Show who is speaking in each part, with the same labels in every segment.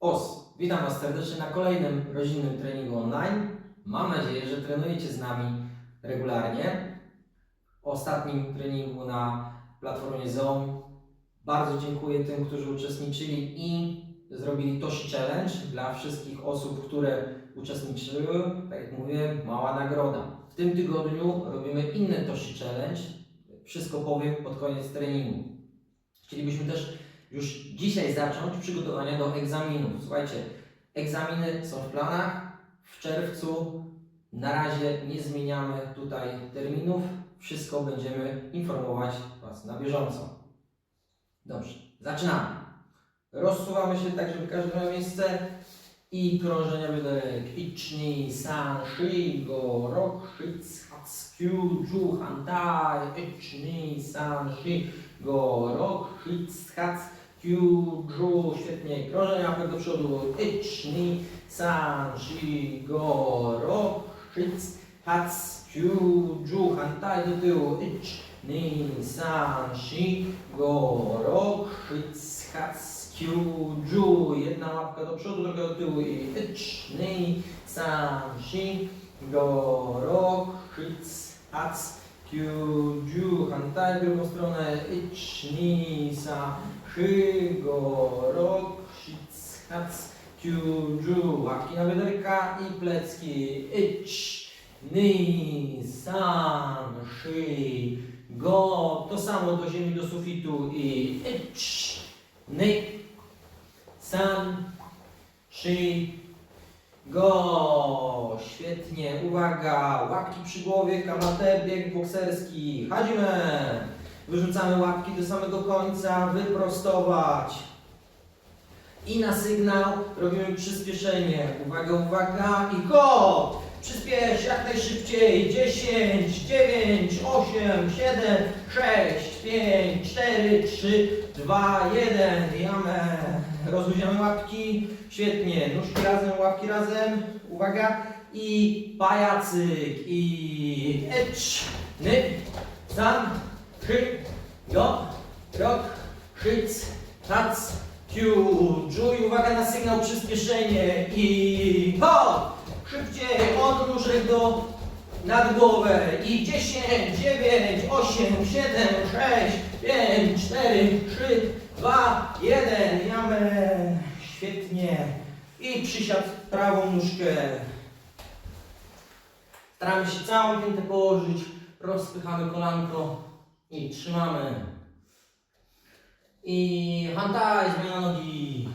Speaker 1: OS. Witam Was serdecznie na kolejnym rodzinnym treningu online. Mam nadzieję, że trenujecie z nami regularnie. Ostatnim treningu na platformie Zoom bardzo dziękuję tym, którzy uczestniczyli i zrobili Toshi Challenge dla wszystkich osób, które uczestniczyły. Tak jak mówię, mała nagroda. W tym tygodniu robimy inny Toshi Challenge. Wszystko powiem pod koniec treningu. Chcielibyśmy też już dzisiaj zacząć przygotowania do egzaminów. Słuchajcie, egzaminy są w planach w czerwcu. Na razie nie zmieniamy tutaj terminów. Wszystko będziemy informować Was na bieżąco. Dobrze, zaczynamy. Rozsuwamy się tak, żeby każdy miał miejsce. I krążenia bioderek. Ichni, san, shi, go, rok, shic, hac, kyu, ju, hantai. Ichni, san, shi, go, rok, shic, hac, kyu, ju. Świetnie. Krążenia łapek do przodu. Ichni, san, shi, go, rok, shic, hac, kyu, ju. Hantai do tyłu. Ichni, san, shi, go, rok, shic, hac, Kyu, ju, jedna łapka do przodu, druga do tyłu i ich, ni, san, shi, go, rok, hitz, hac, kyu, ju, hantai, drugą stronę, ich, ni, san, shi, go, rok, hitz, hac, kyu, ju, łapki na bioderka i plecki, ich, ni, san, shi, go, to samo do ziemi, do sufitu i ich, ni, San, Shi, Go. Świetnie, uwaga. Łapki przy głowie, kamate, bieg bokserski. Chodzimy. Wyrzucamy łapki do samego końca, wyprostować. I na sygnał robimy przyspieszenie. Uwaga, uwaga i go! Przyspiesz jak najszybciej. 10, 9, 8, 7, 6, 5, 4, 3, 2, 1. Jamę. Rozluźniamy łapki. Świetnie. Nóżki razem, łapki razem. Uwaga. I pajacyk. I ecz. Ny. San. Szy. Jo. Rok. Szyc. Tac. Kiu. Czuj. Uwaga na sygnał przyspieszenie. I ho. Szybciej. Od nóżek do nad głowę. I 10, 9, 8, 7, 6, 5, 4, 3, 2, 1. Jamę. Świetnie. I przysiad prawą nóżkę. Staramy się całą piętę położyć. Rozpychamy kolanko i trzymamy. I hantaj, zmiana nogi.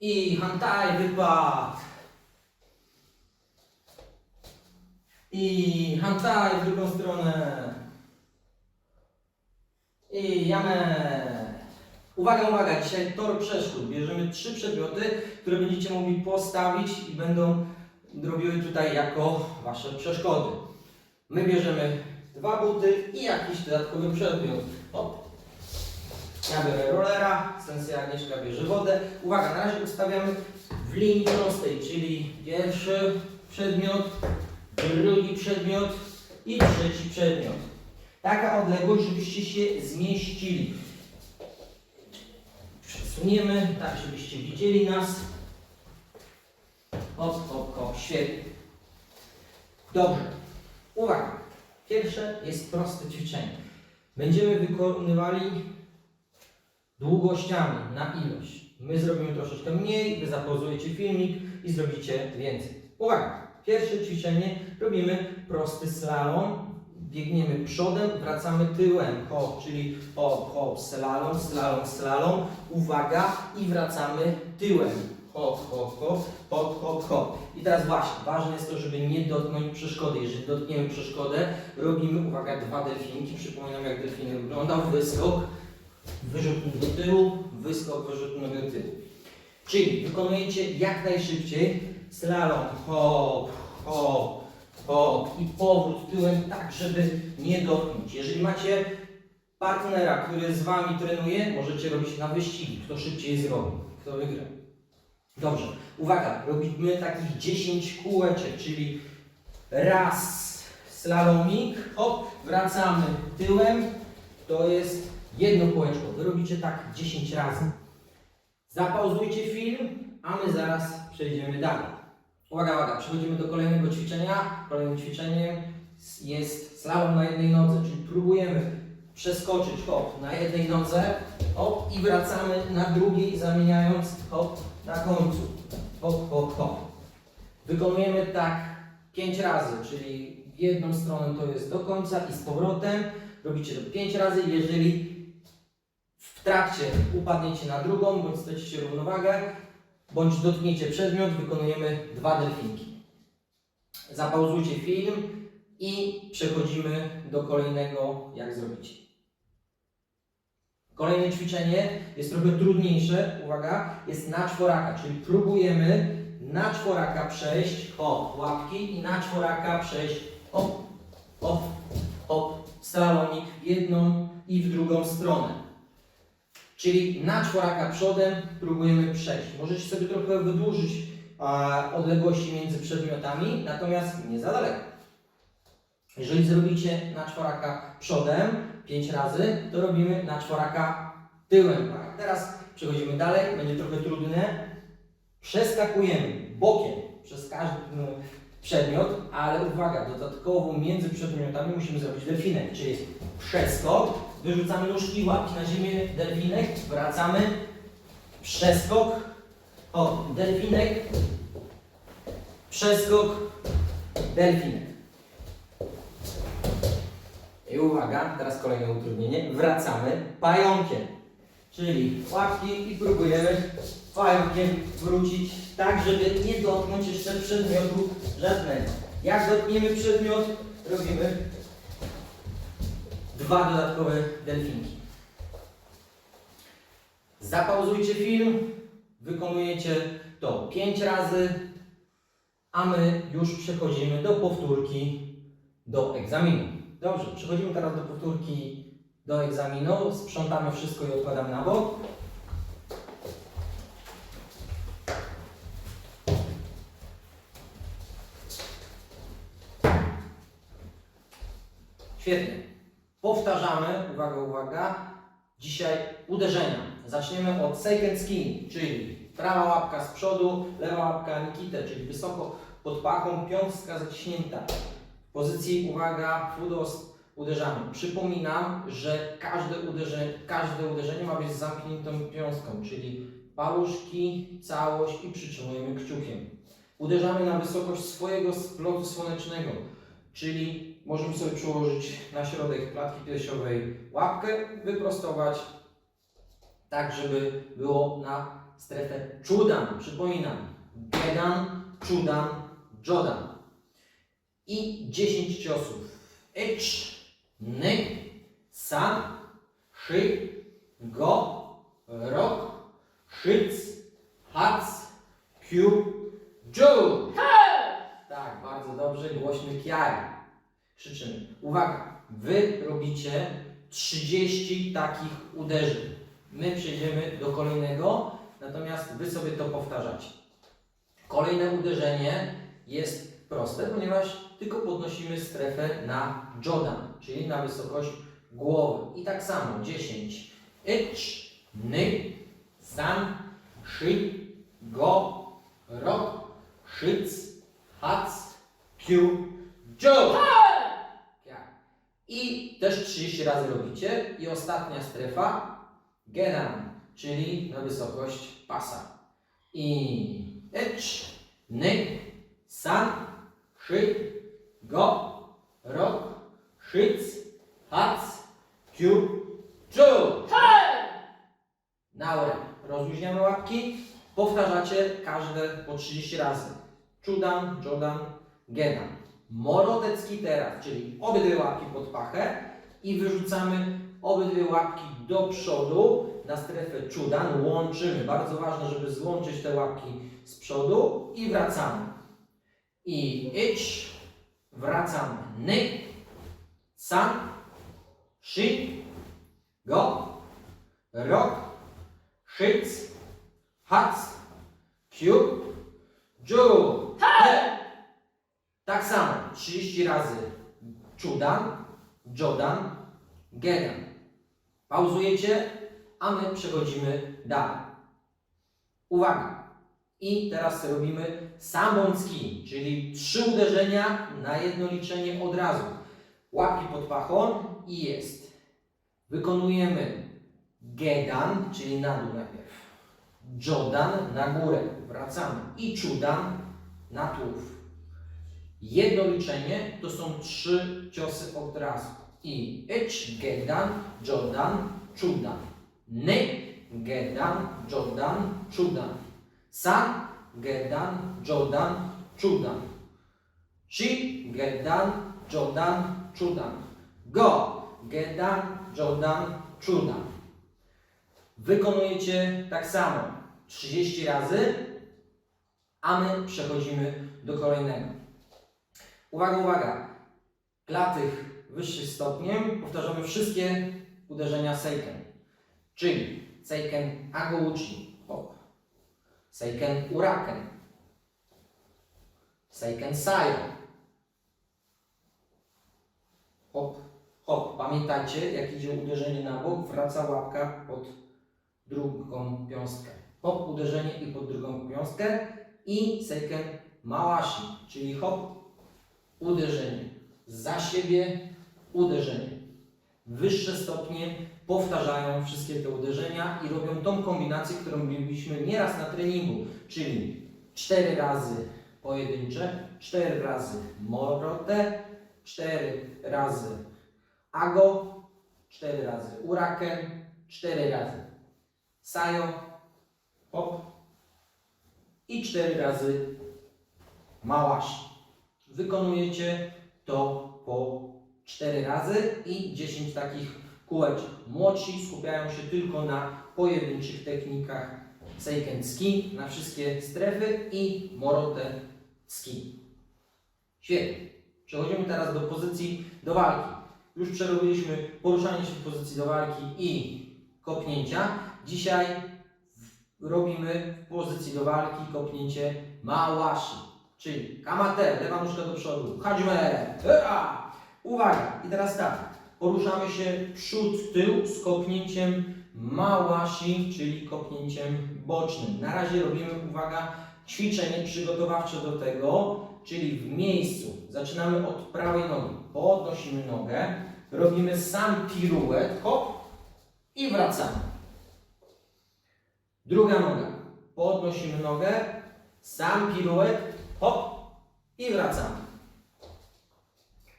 Speaker 1: I hantaj, wypad. I hantaj w drugą stronę. I jamę. Uwaga, uwaga, dzisiaj tor przeszkód. Bierzemy trzy przedmioty, które będziecie mogli postawić i będą robiły tutaj jako wasze przeszkody. My bierzemy dwa buty i jakiś dodatkowy przedmiot. Hop. Ja biorę rollera, Sensei Agnieszka bierze wodę. Uwaga, na razie ustawiamy w linii prostej, czyli pierwszy przedmiot, drugi przedmiot i trzeci przedmiot. Taka odległość, żebyście się zmieścili. Przesuniemy, tak żebyście widzieli nas. Hop, hop, hop, świetnie. Dobrze. Uwaga. Pierwsze jest proste ćwiczenie. Będziemy wykonywali długościami na ilość. My zrobimy troszeczkę mniej, wy zapozujecie filmik i zrobicie więcej. Uwaga! Pierwsze ćwiczenie robimy prosty slalom. Biegniemy przodem, wracamy tyłem. Hop, czyli hop, hop, slalom, slalom, slalom. Uwaga i wracamy tyłem. Hop, hop, hop, hop, hop, hop. I teraz właśnie, ważne jest to, żeby nie dotknąć przeszkody. Jeżeli dotkniemy przeszkodę, robimy, uwaga, dwa delfinki. Przypominam, jak delfiny wyglądał. Wyskok, wyrzut do tyłu, wyskok, wyrzut do tyłu. Czyli wykonujecie jak najszybciej slalom, hop, hop, hop i powrót tyłem tak, żeby nie dotknąć. Jeżeli macie partnera, który z Wami trenuje, możecie robić na wyścigi, kto szybciej zrobi, kto wygra. Dobrze, uwaga, robimy takich 10 kółeczek, czyli raz slalomik, hop, wracamy tyłem, to jest jedno kółeczko. Wy robicie tak 10 razy. Zapauzujcie film, a my zaraz przejdziemy dalej. Uwaga, uwaga, przechodzimy do kolejnego ćwiczenia. Kolejnym ćwiczeniem jest slalom na jednej nodze, czyli próbujemy przeskoczyć hop na jednej nodze hop, i wracamy na drugiej, zamieniając hop na końcu. Hop, hop, hop. Wykonujemy tak 5 razy, czyli jedną stronę to jest do końca i z powrotem. Robicie to 5 razy. Jeżeli w trakcie upadniecie na drugą, bądź stracicie równowagę, bądź dotkniecie przedmiot, wykonujemy dwa delfinki. Zapauzujcie film i przechodzimy do kolejnego, jak zrobicie. Kolejne ćwiczenie jest trochę trudniejsze, uwaga, jest na czworaka, czyli próbujemy na czworaka przejść, hop, łapki i na czworaka przejść, hop, hop, hop, slalomik w jedną i w drugą stronę. Czyli na czworaka przodem próbujemy przejść. Możecie sobie trochę wydłużyć a, odległości między przedmiotami, natomiast nie za daleko. Jeżeli zrobicie na czworaka przodem 5 razy, to robimy na czworaka tyłem. Tak. Teraz przechodzimy dalej, będzie trochę trudne. Przeskakujemy bokiem przez każdy przedmiot, ale uwaga, dodatkowo między przedmiotami musimy zrobić delfinek, czyli przeskok, wyrzucamy nóżki, łapki na ziemię, delfinek, wracamy, przeskok, o, delfinek, przeskok, delfinek. I uwaga, teraz kolejne utrudnienie, wracamy pająkiem, czyli łapki i próbujemy pająkiem wrócić tak, żeby nie dotknąć jeszcze przedmiotu żadnego. Jak dotkniemy przedmiot, robimy dwa dodatkowe delfinki. Zapauzujcie film, wykonujecie to 5 razy, a my już przechodzimy do powtórki do egzaminu. Dobrze, przechodzimy teraz do powtórki do egzaminu, sprzątamy wszystko i odkładamy na bok. Świetnie. Powtarzamy, uwaga, uwaga, dzisiaj uderzenia. Zaczniemy od second skin, czyli prawa łapka z przodu, lewa łapka Nikite, czyli wysoko pod pachą, piątka zaciśnięta. Pozycji, uwaga, fudos uderzamy. Przypominam, że każde uderzenie, każde uderzenie ma być z zamkniętą piąstką, czyli paluszki, całość i przytrzymujemy kciukiem. Uderzamy na wysokość swojego splotu słonecznego, czyli możemy sobie przyłożyć na środek klatki piersiowej łapkę, wyprostować tak, żeby było na strefę czudan. Przypominam, gedan, czudan, jodan. I 10 ciosów. Ecz, ny, san, szy, go, rok, szyc, hac, kiu, dżu. Tak, bardzo dobrze, głośny kiaj. Krzyczymy. Uwaga, wy robicie 30 takich uderzeń. My przejdziemy do kolejnego, natomiast wy sobie to powtarzacie. Kolejne uderzenie jest proste, ponieważ tylko podnosimy strefę na Jordan, czyli na wysokość głowy. I tak samo 10. Icz, ny, san, szy, go, rok, szyc, hac, kiu, Joe! Tak. I też 30 razy robicie. I ostatnia strefa, gedan, czyli na wysokość pasa. I ecz, ny, san, szy, go, rok, szyc, hac, kiu, Joe! Naure. Rozluźniamy łapki. Powtarzacie każde po 30 razy. Czudan, Jodan, Gedan. Morotecki teraz, czyli obydwie łapki pod pachę i wyrzucamy obydwie łapki do przodu na strefę czudan. Łączymy. Bardzo ważne, żeby złączyć te łapki z przodu i wracamy. I idź, wracamy. Ny, san, szy, go, rok, szyc, hac, kiu, dżu. He. Tak samo, 30 razy czudan, jodan, gedan. Pauzujecie, a my przechodzimy dalej. Uwaga! I teraz robimy sambącki, czyli trzy uderzenia na jedno liczenie od razu. Łapki pod pachą i jest. Wykonujemy gedan, czyli na dół najpierw. Jodan na górę, wracamy. I czudan na tułów. Jedno liczenie to są trzy ciosy od razu. I ecz, gedan, jodan, czudan. Ne, gedan, jodan, czudan. San, gedan, jodan, czudan. Shi, gedan, jodan, czudan. Go, gedan, jodan, czudan. Wykonujecie tak samo 30 razy, a my przechodzimy do kolejnego. Uwaga, uwaga. Dla tych wyższych stopniem powtarzamy wszystkie uderzenia seiken. Czyli seiken agouchi. Seiken uraken. Seiken sayo. Hop, hop. Pamiętajcie, jak idzie uderzenie na bok, wraca łapka pod drugą piąstkę. Hop, uderzenie i pod drugą piąstkę. I seiken mawashi, czyli hop, uderzenie. Za siebie uderzenie. Wyższe stopnie powtarzają wszystkie te uderzenia i robią tą kombinację, którą mieliśmy nieraz na treningu, czyli 4 razy pojedyncze, 4 razy morote, 4 razy ago, 4 razy uraken, 4 razy sayo, hop i 4 razy małashi. Wykonujecie to po 4 razy i 10 takich kółeczek. Młodsi skupiają się tylko na pojedynczych technikach seiken ski, na wszystkie strefy i morote ski. Świetnie. Przechodzimy teraz do pozycji do walki. Już przerobiliśmy poruszanie się w pozycji do walki i kopnięcia. Dzisiaj robimy w pozycji do walki kopnięcie małashi. Czyli kamate, lewa nóżka do przodu, hajime, hera! Uwaga, i teraz tak, poruszamy się przód, tył z kopnięciem małashi, czyli kopnięciem bocznym. Na razie robimy, uwaga, ćwiczenie przygotowawcze do tego, czyli w miejscu. Zaczynamy od prawej nogi, podnosimy nogę, robimy sam piruet, hop i wracamy. Druga noga, podnosimy nogę, sam piruet, hop i wracamy.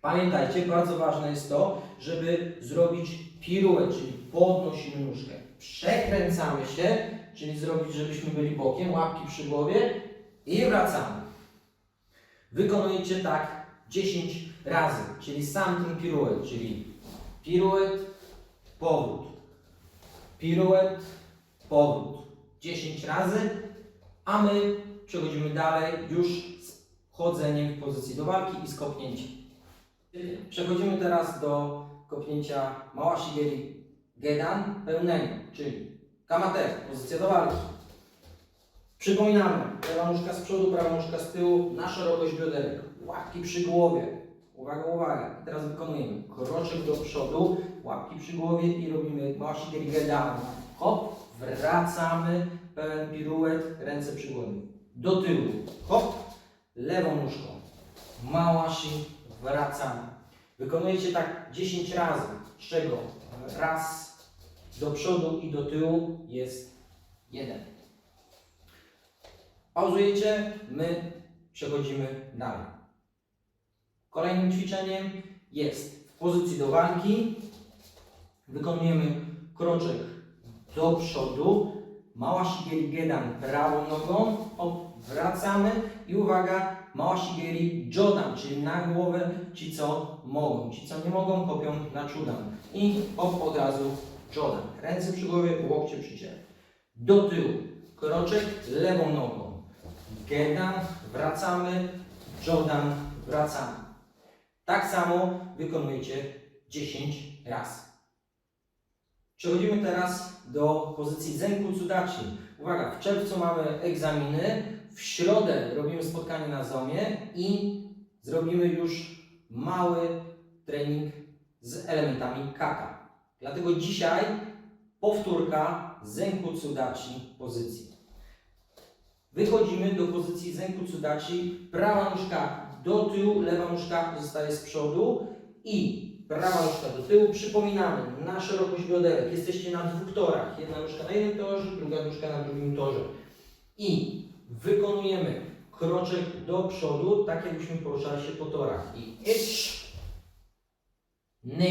Speaker 1: Pamiętajcie, bardzo ważne jest to, żeby zrobić piruet, czyli podnosimy nóżkę. Przekręcamy się, czyli zrobić, żebyśmy byli bokiem, łapki przy głowie i wracamy. Wykonujecie tak 10 razy, czyli sam ten piruet, czyli piruet, powrót, piruet, powrót. 10 razy, a my przechodzimy dalej już z chodzeniem w pozycji do walki i z kopnięciem. Przechodzimy teraz do kopnięcia Małashigeri Gedan pełnego, czyli Kamate, pozycja do walki. Przypominamy, lewa nóżka z przodu, prawa nóżka z tyłu, na szerokość bioderek, łapki przy głowie. Uwaga, uwaga. I teraz wykonujemy kroczek do przodu, łapki przy głowie i robimy Małashigeri Gedan. Hop, wracamy, pełen piruet, ręce przy głowie. Do tyłu, hop, lewą nóżką. Małashi, wracamy. Wykonujecie tak 10 razy, z czego raz do przodu i do tyłu jest jeden. Pauzujecie, my przechodzimy dalej. Kolejnym ćwiczeniem jest w pozycji do walki. Wykonujemy kroczek do przodu, mała shigeri gedan prawą nogą, wracamy i uwaga, mała shigeri jodan, czyli na głowę ci co mogą, ci co nie mogą kopią na czudan i hop od razu jodan, ręce przy głowie, łokcie przy ciele. Do tyłu, kroczek lewą nogą, gedan, wracamy, jodan, wracamy. Tak samo wykonujecie 10 razy. Przechodzimy teraz do pozycji Zenku Tsudachi. Uwaga, w czerwcu mamy egzaminy, w środę robimy spotkanie na ZOMie i zrobimy już mały trening z elementami kata. Dlatego dzisiaj powtórka Zenku Tsudachi pozycji. Wychodzimy do pozycji Zenku Tsudachi. Prawa nóżka do tyłu, lewa nóżka zostaje z przodu i prawa nóżka do tyłu. Przypominamy, na szerokość bioderek. Jesteście na dwóch torach. Jedna nóżka na jednym torze, druga nóżka na drugim torze. I wykonujemy kroczek do przodu, tak jakbyśmy poruszali się po torach. I idź. Ny.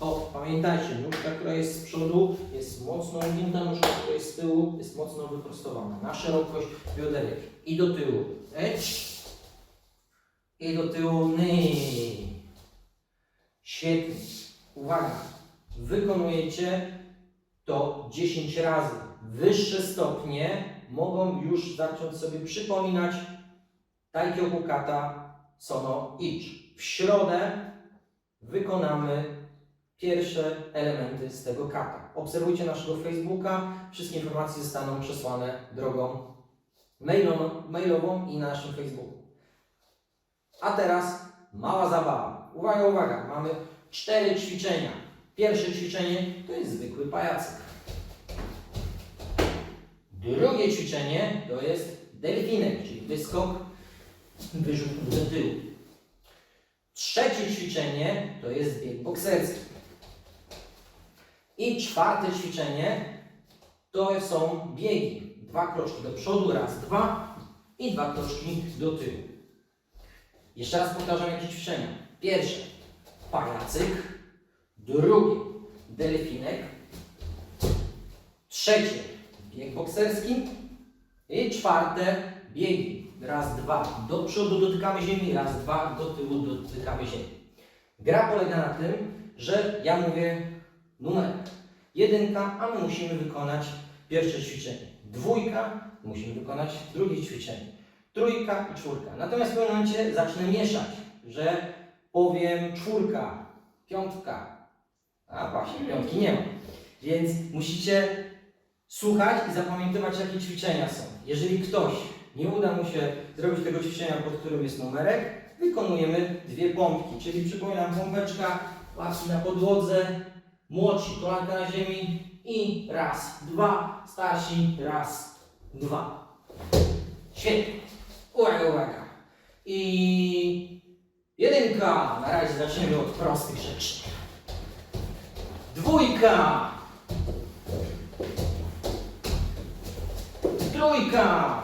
Speaker 1: O, pamiętajcie, nóżka, która jest z przodu, jest mocno ugięta, nóżka, która jest z tyłu, jest mocno wyprostowana. Na szerokość bioderek. I do tyłu. Idź. I do tyłu. Ny. Świetnie. Uwaga. Wykonujecie to 10 razy. Wyższe stopnie mogą już zacząć sobie przypominać Taikyoku Kata Sono Ich. W środę wykonamy pierwsze elementy z tego kata. Obserwujcie naszego Facebooka. Wszystkie informacje zostaną przesłane drogą mailową, mailową i na naszym Facebooku. A teraz mała zabawa. Uwaga, uwaga. Mamy cztery ćwiczenia. Pierwsze ćwiczenie to jest zwykły pajacyk. Drugie ćwiczenie to jest delfinek, czyli wyskok, wyrzut do tyłu. Trzecie ćwiczenie to jest bieg bokserski. I czwarte ćwiczenie to są biegi. Dwa kroczki do przodu, raz, dwa i dwa kroczki do tyłu. Jeszcze raz powtarzam jakie ćwiczenia. Pierwsze pajacyk, drugie delfinek, trzecie bieg bokserski i czwarte biegi. Raz, dwa, do przodu dotykamy ziemi, raz, dwa, do tyłu dotykamy ziemi. Gra polega na tym, że ja mówię numer jedynka, a my musimy wykonać pierwsze ćwiczenie. Dwójka, musimy wykonać drugie ćwiczenie. Trójka i czwórka. Natomiast w pewnym momencie zacznę mieszać, że powiem czwórka, piątka, a właśnie, piątki nie ma. Więc musicie słuchać i zapamiętywać, jakie ćwiczenia są. Jeżeli ktoś nie uda mu się zrobić tego ćwiczenia, pod którym jest numerek, wykonujemy dwie pompki. Czyli przypominam, pompeczka, łapki na podłodze, młodsi, kolanka na ziemi i raz, dwa, starsi, raz, dwa. Świetnie. Uwaga, uwaga. I jedynka. Na razie zaczniemy od prostych rzeczy. Dwójka. Trójka.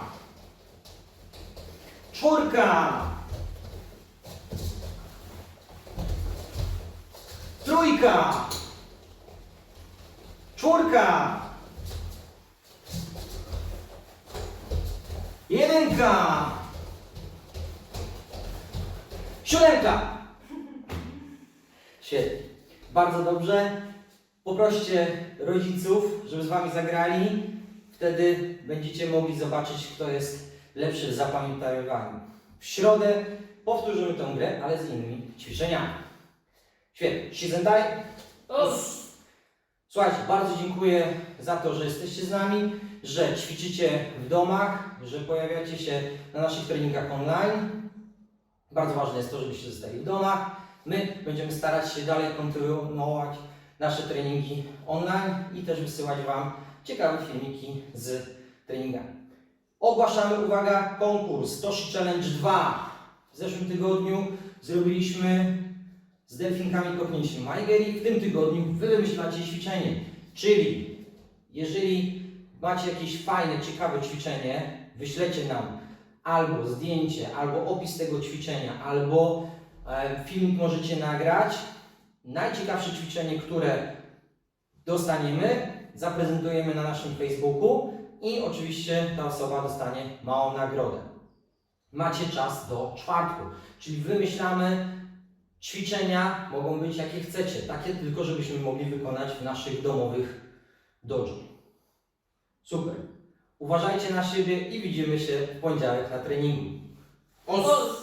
Speaker 1: Czwórka. Trójka. Czwórka. Jedynka. Siódemka. Świetnie. Bardzo dobrze. Poproście rodziców, żeby z Wami zagrali. Wtedy będziecie mogli zobaczyć, kto jest lepszy w zapamiętywaniu. W środę powtórzymy tę grę, ale z innymi ćwiczeniami. Świetnie. Shizentai. Słuchajcie, bardzo dziękuję za to, że jesteście z nami, że ćwiczycie w domach, że pojawiacie się na naszych treningach online. Bardzo ważne jest to, żebyście zostali w domach. My będziemy starać się dalej kontynuować nasze treningi online i też wysyłać Wam ciekawe filmiki z treningami. Ogłaszamy, uwaga, konkurs Toshi Challenge 2. W zeszłym tygodniu zrobiliśmy z delfinkami kopnięciem Maigeri. W tym tygodniu Wy wymyślacie ćwiczenie. Czyli jeżeli macie jakieś fajne, ciekawe ćwiczenie, wyślecie nam albo zdjęcie, albo opis tego ćwiczenia, albo e, filmik możecie nagrać. Najciekawsze ćwiczenie, które dostaniemy, zaprezentujemy na naszym Facebooku i oczywiście ta osoba dostanie małą nagrodę. Macie czas do czwartku, czyli wymyślamy ćwiczenia, mogą być jakie chcecie, takie tylko, żebyśmy mogli wykonać w naszych domowych dojo. Super. Uważajcie na siebie i widzimy się w poniedziałek na treningu. Os!